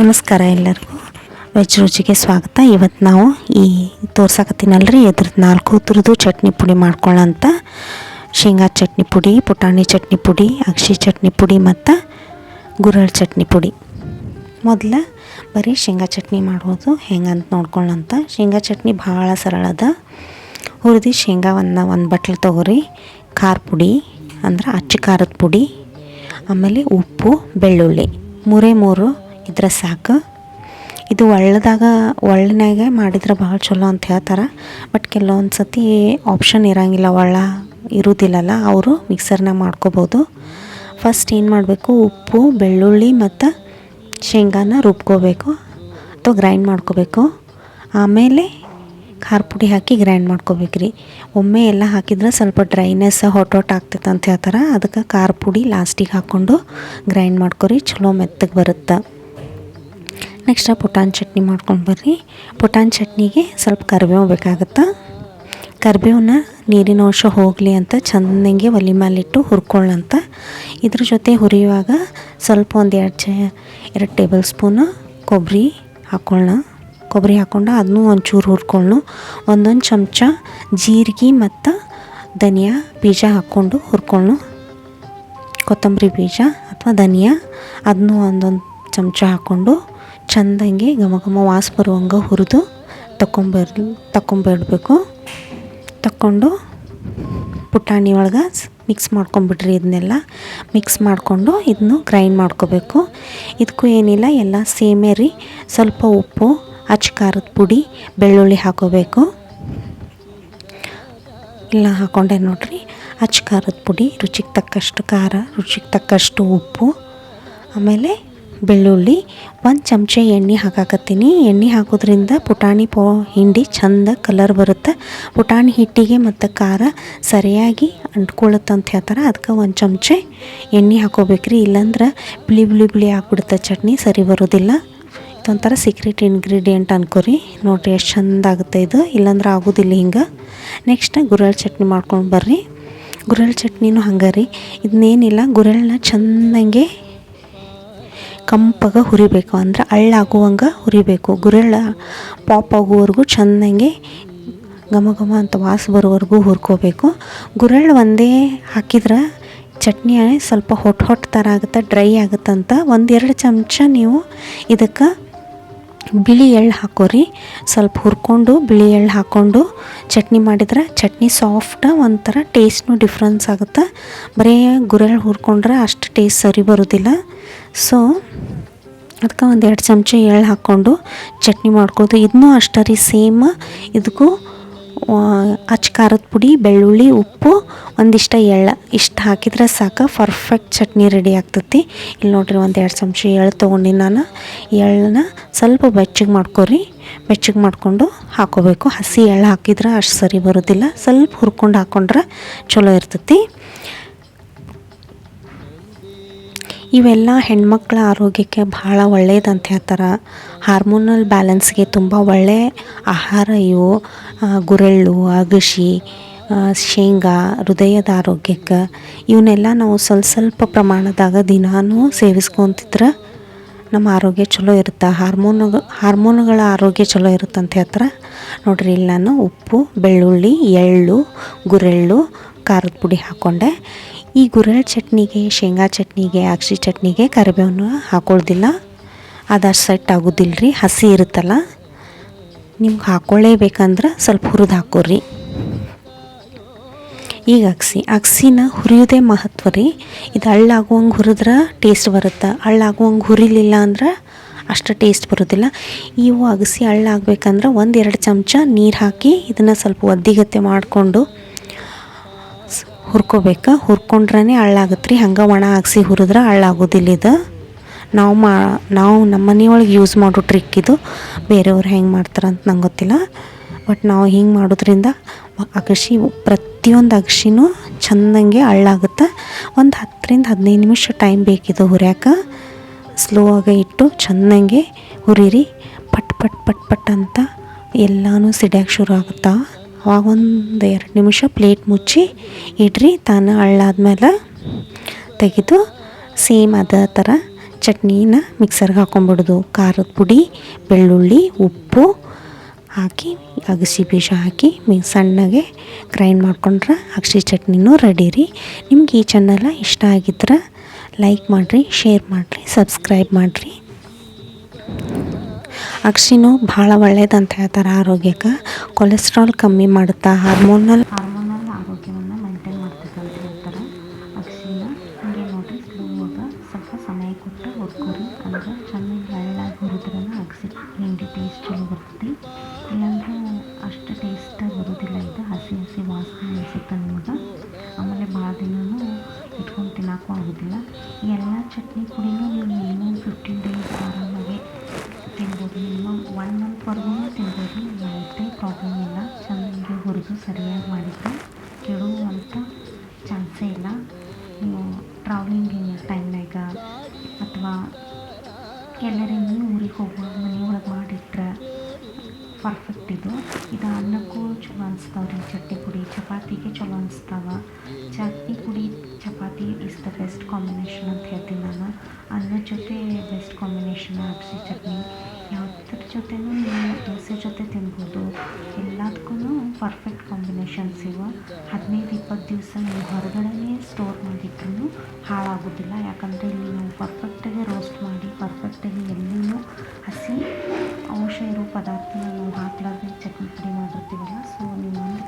ನಮಸ್ಕಾರ ಎಲ್ಲರಿಗೂ. ವೆಜ್ ರುಚಿಗೆ ಸ್ವಾಗತ. ಇವತ್ತು ನಾವು ಈ ತೋರ್ಸಕತ್ತೀನಲ್ರಿ ಇದ್ರದ್ದು ನಾಲ್ಕು ಥರದ್ದು ಚಟ್ನಿ ಪುಡಿ ಮಾಡ್ಕೊಳ್ಳೋಂಥ ಶೇಂಗಾ ಚಟ್ನಿ ಪುಡಿ, ಪುಟಾಣಿ ಚಟ್ನಿ ಪುಡಿ ಅಕ್ಷಿ ಚಟ್ನಿ ಪುಡಿ ಮತ್ತು ಗುರಳ್ ಚಟ್ನಿ ಪುಡಿ. ಮೊದಲ ಬರೀ ಶೇಂಗಾ ಚಟ್ನಿ ಮಾಡೋದು ಹೆಂಗಂತ ನೋಡ್ಕೊಳ್ಳೋಂಥ ಶೇಂಗಾ ಚಟ್ನಿ ಭಾಳ ಸರಳ ಅದ. ಹುರಿದು ಶೇಂಗಾವನ್ನು ಒಂದು ಬಟ್ಲು ತೊಗೊರಿ. ಖಾರ ಪುಡಿ, ಅಂದ್ರೆ ಅಚ್ಚಿ ಖಾರದ ಪುಡಿ, ಆಮೇಲೆ ಉಪ್ಪು, ಬೆಳ್ಳುಳ್ಳಿ. ಮೂರೇ ಮೂರು ಇದ್ರೆ ಸಾಕು. ಇದು ಒಳ್ಳದಾಗ, ಒಳ್ಳಿನಾಗೆ ಮಾಡಿದ್ರೆ ಭಾಳ ಚಲೋ ಅಂತ ಹೇಳ್ತಾರೆ. ಬಟ್ ಕೆಲವೊಂದು ಸತಿ ಆಪ್ಷನ್ ಇರೋಂಗಿಲ್ಲ, ಒಳ್ಳ ಇರುವುದಿಲ್ಲಲ್ಲ ಅವರು ಮಿಕ್ಸರ್ನ ಮಾಡ್ಕೋಬೋದು. ಫಸ್ಟ್ ಏನು ಮಾಡಬೇಕು, ಉಪ್ಪು, ಬೆಳ್ಳುಳ್ಳಿ ಮತ್ತು ಶೇಂಗಾನ ರುಬ್ಕೋಬೇಕು ಅಥವಾ ಗ್ರೈಂಡ್ ಮಾಡ್ಕೋಬೇಕು. ಆಮೇಲೆ ಖಾರ ಪುಡಿ ಹಾಕಿ ಗ್ರೈಂಡ್ ಮಾಡ್ಕೋಬೇಕು ರೀ ಒಮ್ಮೆ ಎಲ್ಲ ಹಾಕಿದ್ರೆ ಸ್ವಲ್ಪ ಡ್ರೈನೆಸ್ ಹೊಟ್ ಹೊಟ್ ಆಗ್ತೈತೆ ಅಂತ ಹೇಳ್ತಾರೆ. ಅದಕ್ಕೆ ಖಾರ ಪುಡಿ ಲಾಸ್ಟಿಗೆ ಹಾಕ್ಕೊಂಡು ಗ್ರೈಂಡ್ ಮಾಡ್ಕೊರಿ, ಚಲೋ ಮೆತ್ತಗೆ ಬರುತ್ತೆ. ನೆಕ್ಸ್ಟ್ ಪುಟಾನ್ ಚಟ್ನಿ ಮಾಡ್ಕೊಂಡು ಬರ್ರಿ. ಪುಟಾನ್ ಚಟ್ನಿಗೆ ಸ್ವಲ್ಪ ಕರಿಬೇವು ಬೇಕಾಗುತ್ತೆ. ಕರಿಬೇವನ್ನ ನೀರಿನ ಅಂಶ ಹೋಗಲಿ ಅಂತ ಚೆನ್ನಾಗಿ ಒಲೆ ಮೇಲಿಟ್ಟು ಹುರ್ಕೊಳ್ಳಂತ. ಇದ್ರ ಜೊತೆ ಹುರಿಯುವಾಗ ಸ್ವಲ್ಪ ಒಂದು ಎರಡು ಚ, ಎರಡು ಟೇಬಲ್ ಸ್ಪೂನು ಕೊಬ್ಬರಿ ಹಾಕ್ಕೊಳ್ಳೋಣ ಕೊಬ್ಬರಿ ಹಾಕ್ಕೊಂಡು ಅದನ್ನೂ ಒಂಚೂರು ಹುರ್ಕೊಳ್ಳು ಒಂದೊಂದು ಚಮಚ ಜೀರಿಗೆ ಮತ್ತು ಧನಿಯಾ ಬೀಜ ಹಾಕ್ಕೊಂಡು ಹುರ್ಕೊಳ್ಳು ಕೊತ್ತಂಬರಿ ಬೀಜ ಅಥವಾ ಧನಿಯಾ ಅದನ್ನೂ ಒಂದೊಂದು ಚಮಚ ಹಾಕ್ಕೊಂಡು ಚೆಂದಂಗೆ ಘಮ ಘಮ ವಾಸ ಬರುವಂಗೆ ಹುರಿದು ತಕೊಂಬರ್ ತಕೊಂಬಿಡ್ಬೇಕು ತಕ್ಕೊಂಡು ಪುಟಾಣಿ ಒಳಗೆ ಮಿಕ್ಸ್ ಮಾಡ್ಕೊಂಬಿಡ್ರಿ ಇದನ್ನೆಲ್ಲ ಮಿಕ್ಸ್ ಮಾಡಿಕೊಂಡು ಇದನ್ನು ಗ್ರೈಂಡ್ ಮಾಡ್ಕೋಬೇಕು. ಇದಕ್ಕೂ ಏನಿಲ್ಲ, ಎಲ್ಲ ಸೇಮೇ ರೀ. ಸ್ವಲ್ಪ ಉಪ್ಪು ಖಾರದ ಪುಡಿ, ಬೆಳ್ಳುಳ್ಳಿ ಹಾಕೋಬೇಕು. ಎಲ್ಲ ಹಾಕೊಂಡೆ ನೋಡಿರಿ. ಖಾರದ ಪುಡಿ, ರುಚಿಗೆ ತಕ್ಕಷ್ಟು ಖಾರ, ರುಚಿಗೆ ತಕ್ಕಷ್ಟು ಉಪ್ಪು. ಆಮೇಲೆ ಬೆಳ್ಳುಳ್ಳಿ, ಒಂದು ಚಮಚ ಎಣ್ಣೆ ಹಾಕಾಕತ್ತೀನಿ. ಎಣ್ಣೆ ಹಾಕೋದ್ರಿಂದ ಪುಟಾಣಿ ಪೋ ಹಿಂಡಿ ಚಂದ ಕಲರ್ ಬರುತ್ತೆ. ಪುಟಾಣಿ ಹಿಟ್ಟಿಗೆ ಮತ್ತು ಖಾರ ಸರಿಯಾಗಿ ಅಂಟ್ಕೊಳ್ಳುತ್ತೆ ಅಂತ ಹೇಳ್ತಾರೆ. ಅದಕ್ಕೆ ಒಂದು ಚಮಚ ಎಣ್ಣೆ ಹಾಕೋಬೇಕ್ರಿ. ಇಲ್ಲಾಂದ್ರೆ ಬಿಳಿ ಬಿಳಿ ಬಿಳಿ ಹಾಕ್ಬಿಡುತ್ತೆ ಚಟ್ನಿ, ಸರಿ ಬರೋದಿಲ್ಲ. ಇದೊಂಥರ ಸೀಕ್ರೆಟ್ ಇಂಗ್ರೀಡಿಯೆಂಟ್ ಅನ್ಕೋರಿ. ನೋಡಿರಿ ಎಷ್ಟು ಚಂದ ಆಗುತ್ತೆ ಇದು. ಇಲ್ಲಾಂದ್ರೆ ಆಗೋದಿಲ್ಲ ಹಿಂಗೆ. ನೆಕ್ಸ್ಟ್ ಗುರಳ್ ಚಟ್ನಿ ಮಾಡ್ಕೊಂಡು ಬರ್ರಿ. ಗುರಳ್ ಚಟ್ನಿನೂ ಹಂಗೆ ರೀ. ಇದನ್ನೇನಿಲ್ಲ ಗುರಳನ್ನ ಚೆಂದಂಗೆ ಕಂಪಾಗ ಹುರಿಬೇಕು ಅಂದ್ರೆ ಅಳ್ಳಾಗುವಂಗೆ ಹುರಿಬೇಕು. ಗುರೆಳ್ಳ ಪಾಪ್ ಆಗುವವರೆಗೂ ಚೆನ್ನಾಗಿ ಘಮ ಘಮ ಅಂತ ವಾಸ ಬರೋವರೆಗೂ ಹುರ್ಕೋಬೇಕು. ಗುರೆಳ್ಳು ಒಂದೇ ಹಾಕಿದ್ರೆ ಚಟ್ನಿ ಸ್ವಲ್ಪ ಹೊಟ್ಟು ಹೊಟ್ಟು ಥರ ಆಗುತ್ತೆ, ಡ್ರೈ ಆಗುತ್ತಂತ ಒಂದೆರಡು ಚಮಚ ನೀವು ಇದಕ್ಕೆ ಬಿಳಿ ಎಳ್ಳು ಹಾಕೋರಿ. ಸ್ವಲ್ಪ ಹುರ್ಕೊಂಡು ಬಿಳಿ ಎಳ್ಳು ಹಾಕ್ಕೊಂಡು ಚಟ್ನಿ ಮಾಡಿದ್ರೆ ಚಟ್ನಿ ಸಾಫ್ಟ ಒಂಥರ ಟೇಸ್ಟ್ನೂ ಡಿಫ್ರೆನ್ಸ್ ಆಗುತ್ತೆ. ಬರೀ ಗುರೆಳ್ಳು ಹುರ್ಕೊಂಡ್ರೆ ಅಷ್ಟು ಟೇಸ್ಟ್ ಸರಿ ಬರೋದಿಲ್ಲ. ಸೊ ಅದಕ್ಕೆ ಒಂದು ಎರಡು ಚಮಚ ಎಳ್ಳು ಹಾಕ್ಕೊಂಡು ಚಟ್ನಿ ಮಾಡ್ಕೊಳ್ದು. ಇದನ್ನೂ ಅಷ್ಟೇ ರೀ ಸೇಮ್ ಇದಕ್ಕೂ ಅಚ್ಚ ಖಾರದ ಪುಡಿ, ಬೆಳ್ಳುಳ್ಳಿ, ಉಪ್ಪು, ಒಂದಿಷ್ಟ ಎಳ್ಳು. ಇಷ್ಟು ಹಾಕಿದ್ರೆ ಸಾಕು ಪರ್ಫೆಕ್ಟ್ ಚಟ್ನಿ ರೆಡಿ ಆಗ್ತೈತಿ. ಇಲ್ಲಿ ನೋಡ್ರಿ ಒಂದು ಎರಡು ಚಮಚ ಎಳ್ಳು ತೊಗೊಂಡಿನಿ ನಾನು. ಎಳ್ಳನ್ನ ಸ್ವಲ್ಪ ಬೆಚ್ಚಗೆ ಮಾಡ್ಕೊರಿ. ಬೆಚ್ಚಗೆ ಮಾಡಿಕೊಂಡು ಹಾಕೋಬೇಕು. ಹಸಿ ಎಳ್ಳು ಹಾಕಿದ್ರೆ ಅಷ್ಟು ಸರಿ ಬರೋದಿಲ್ಲ. ಸ್ವಲ್ಪ ಹುರ್ಕೊಂಡು ಹಾಕ್ಕೊಂಡ್ರೆ ಚಲೋ ಇರ್ತೈತಿ. ಇವೆಲ್ಲ ಹೆಣ್ಮಕ್ಳ ಆರೋಗ್ಯಕ್ಕೆ ಭಾಳ ಒಳ್ಳೆಯದಂತ ಹೇಳ್ತಾರೆ. ಹಾರ್ಮೋನಲ್ ಬ್ಯಾಲೆನ್ಸ್ಗೆ ತುಂಬ ಒಳ್ಳೆಯ ಆಹಾರ ಇವು. ಗುರೆಳ್ಳು ಅಗಸಿ ಶೇಂಗಾ, ಹೃದಯದ ಆರೋಗ್ಯಕ್ಕೆ ಇವನ್ನೆಲ್ಲ ನಾವು ಸ್ವಲ್ಪ ಸ್ವಲ್ಪ ಪ್ರಮಾಣದಾಗ ದಿನಾನೂ ಸೇವಿಸ್ಕೊತಿದ್ರೆ ನಮ್ಮ ಆರೋಗ್ಯ ಚಲೋ ಇರುತ್ತೆ. ಹಾರ್ಮೋನು ಹಾರ್ಮೋನುಗಳ ಆರೋಗ್ಯ ಚಲೋ ಇರುತ್ತೆ ಅಂತ ಹೇಳ್ತಾರೆ. ನೋಡಿರಿ, ಇಲ್ಲಿ ನಾನು ಉಪ್ಪು, ಬೆಳ್ಳುಳ್ಳಿ, ಎಳ್ಳು, ಗುರೆಳ್ಳು, ಖಾರದ ಪುಡಿ ಹಾಕ್ಕೊಂಡೆ ಈ ಗುರೆಳ್ ಚಟ್ನಿಗೆ, ಶೇಂಗಾ ಚಟ್ನಿಗೆ ಅಕ್ಷಿ ಚಟ್ನಿಗೆ ಕರಿಬೇವನ್ನು ಹಾಕೊಳ್ಳೋದಿಲ್ಲ ಅಷ್ಟು ಸೆಟ್ ಆಗೋದಿಲ್ಲ ರೀ ಹಸಿ ಇರುತ್ತಲ್ಲ. ನಿಮ್ಗೆ ಹಾಕ್ಕೊಳ್ಳೇಬೇಕಂದ್ರೆ ಸ್ವಲ್ಪ ಹುರಿದು ಹಾಕೋರಿ. ಈಗ ಅಗಸಿ, ಅಗಸಿನ ಹುರಿಯೋದೇ ಮಹತ್ವ ರೀ. ಇದು ಹಳ್ಳಾಗುವಂಗೆ ಹುರಿದ್ರೆ ಟೇಸ್ಟ್ ಬರುತ್ತೆ? ಹಳ್ಳಾಗುವಂಗೆ ಹುರಿಲಿಲ್ಲ ಅಂದ್ರೆ ಅಷ್ಟು ಟೇಸ್ಟ್ ಬರೋದಿಲ್ಲ. ಇವು ಅಗಸಿ ಹಳ್ಳಾಗಬೇಕಂದ್ರೆ ಒಂದು ಎರಡು ಚಮಚ ನೀರು ಹಾಕಿ ಇದನ್ನು ಸ್ವಲ್ಪ ಒದ್ದಿಗತ್ತೆ ಮಾಡಿಕೊಂಡು ಹುರ್ಕೋಬೇಕು? ಹುರ್ಕೊಂಡ್ರೇ ಹಳ್ಳಾಗತ್ತೆ ರೀ ಹಂಗೆ ಒಣ ಹಾಕ್ಸಿ ಹುರಿದ್ರೆ ಹಳ್ಳಾಗೋದಿಲ್ಲ ಇದು. ನಾವು ಮಾ, ನಾವು ನಮ್ಮ ಮನೆಯೊಳಗೆ ಯೂಸ್ ಮಾಡೋ ಟ್ರಿಕ್ ಇದು. ಬೇರೆಯವ್ರು ಹೆಂಗೆ ಮಾಡ್ತಾರೆ ಅಂತ ನಂಗೆ ಗೊತ್ತಿಲ್ಲ. ಬಟ್ ನಾವು ಹಿಂಗೆ ಮಾಡೋದ್ರಿಂದ ಅಗಸಿ ಪ್ರತಿಯೊಂದು ಅಗಸಿನೂ ಚೆಂದಂಗೆ ಹಳ್ಳಾಗುತ್ತೆ ಒಂದು ಹತ್ತರಿಂದ ಹದಿನೈದು ನಿಮಿಷ ಟೈಮ್ ಬೇಕಿದು ಹುರ್ಯಾಕೆ. ಸ್ಲೋ ಆಗಿ ಇಟ್ಟು ಚೆಂದಂಗೆ ಹುರಿರಿ. ಪಟ್ ಪಟ್ ಪಟ್ ಪಟ್ ಅಂತ ಎಲ್ಲನೂ ಸಿಡ್ಯಾಕೆ ಶುರು ಆಗುತ್ತಾ? ಅವಾಗ ಒಂದು ಎರಡು ನಿಮಿಷ ಪ್ಲೇಟ್ ಮುಚ್ಚಿ ಇಡ್ರಿ. ತಾನು ಹಳ್ಳಾದ್ಮೇಲೆ ತೆಗೆದು ಸೇಮ್ ಅದೇ ಥರ ಚಟ್ನಿನ ಮಿಕ್ಸರ್ಗೆ ಹಾಕೊಂಡ್ಬಿಡೋದು ಖಾರದ ಪುಡಿ, ಬೆಳ್ಳುಳ್ಳಿ, ಉಪ್ಪು ಹಾಕಿ, ಅಗಸಿ ಬೀಜ ಹಾಕಿ ಮಿ ಸಣ್ಣಗೆ ಗ್ರೈಂಡ್ ಮಾಡ್ಕೊಂಡ್ರೆ ಅಗಸಿ ಚಟ್ನಿನೂ ರೆಡಿ ರೀ. ನಿಮ್ಗೆ ಈ ಚಾನಲ ಇಷ್ಟ ಆಗಿದ್ರೆ ಲೈಕ್ ಮಾಡಿರಿ ಶೇರ್ ಮಾಡಿರಿ ಸಬ್ಸ್ಕ್ರೈಬ್ ಮಾಡಿರಿ. ಅಗಸಿನೂ ಭಾಳ ಒಳ್ಳೇದಂತ ಹೇಳ್ತಾರೆ ಆರೋಗ್ಯಕ್ಕೆ. ಕೊಲೆಸ್ಟ್ರಾಲ್ ಕಮ್ಮಿ ಮಾಡುತ್ತಾ ಹಾರ್ಮೋನಲ್? ಹಾರ್ಮೋನಲ್ ಆರೋಗ್ಯವನ್ನು ಮೇಂಟೈನ್ ಮಾಡ್ತೈತೆ ಅಂತ ಹೇಳ್ತಾರೆ. ಅಕ್ಷಿನ ಹಂಗೆ ನೋಡಿರಿ ಸ್ಲೋವಾಗ ಸ್ವಲ್ಪ ಸಮಯ ಕೊಟ್ಟು ಹುಡ್ಕೋರಿ. ಅಂದ್ರೆ ಚೆನ್ನಾಗಿ ಎಳ್ಳಾಗಿ ಹುರಿದ್ರನ ಅಗಸಿ ಹಿಂಡಿ ಟೇಸ್ಟ್ ಚಲೋ ಬರ್ತೈತಿ. ಇಲ್ಲಾಂದ್ರೆ ಅಷ್ಟು ಟೇಸ್ಟಾಗಿ ಬರೋದಿಲ್ಲ ಇದು ಹಸಿ ಹಸಿ ವಾಸನೆ ಅನಿಸುತ್ತೆ ನಿಮ್ಗೆ ಆಮೇಲೆ ಭಾಳ ದಿನವೂ ಇಟ್ಕೊಂಡು ತಿನ್ನೋಕ್ಕೂ ಆಗೋದಿಲ್ಲ. ಎಲ್ಲ ಚಟ್ನಿ ಪುಡಿನೂ ನೀವು ಮಿನಿಮಮ್ ಫಿಫ್ಟೀನ್ ಡೇಸ್ ಮಿನಿಮಮ್ ಮಂತ್ವರೆಗೂ ತಿನ್ಬೋದು ಯಾವುದೇ ಪ್ರಾಬ್ಲಮ್ ಇಲ್ಲ. ಚೆನ್ನಾಗಿ ಹುರಿದು ಸರಿಯಾಗಿ ಮಾಡಿದರೆ ಕೆಡುವಂಥ ಚಾನ್ಸೇ ಇಲ್ಲ. ನೀವು ಟ್ರಾವೆಲಿಂಗ್ ಟೈಮ್ನಾಗ ಅಥವಾ ಎಲ್ಲರಿಂದ ಊರಿಗೆ ಹೋಗುವಾಗ ಮನೆಯೊಳಗೆ ಮಾಡಿಟ್ರೆ ಪರ್ಫೆಕ್ಟ್ ಇದು. ಇದು ಅನ್ನಕ್ಕೂ ಚಲೋ ಅನಿಸ್ತಾವೆ ರೀ ಚಟ್ನಿ ಪುಡಿ, ಚಪಾತಿಗೆ ಚಲೋ ಅನಿಸ್ತಾವ. Chutney podi, chapati is the best combination ಅಂತ ಹೇಳ್ತೀನಿ ನಾನು. ಅನ್ನದ ಜೊತೆ ಬೆಸ್ಟ್ ಕಾಂಬಿನೇಷನ್ ಅಗಸಿ ಚಟ್ನಿ. ಯಾವುದ್ರ ಜೊತೆನೂ ನೀವು ದೋಸೆ ಜೊತೆ ತಿನ್ಬೋದು ಎಲ್ಲದಕ್ಕೂ ಪರ್ಫೆಕ್ಟ್ ಕಾಂಬಿನೇಷನ್ಸ್ ಇವು ಹದಿನೈದು ಇಪ್ಪತ್ತು ದಿವಸ ನೀವು ಹೊರಗಡೆನೇ ಸ್ಟೋರ್ ಮಾಡಿದ್ರೂ ಹಾಳಾಗೋದಿಲ್ಲ ಯಾಕಂದರೆ ಇಲ್ಲಿ ನಾವು ಪರ್ಫೆಕ್ಟಾಗಿ ರೋಸ್ಟ್ ಮಾಡಿ ಪರ್ಫೆಕ್ಟಾಗಿ ಎಲ್ಲಿಯೂ ಹಸಿ ಅಂಶ ಇರೋ ಪದಾರ್ಥನ ನಾವು ಹಾಕ್ಲಾರ್ದೆ ಚಟ್ನಿ ಪುಡಿ ಮಾಡಿರ್ತೀವಲ್ಲ ಸೊ ನೀವು ಒಂದು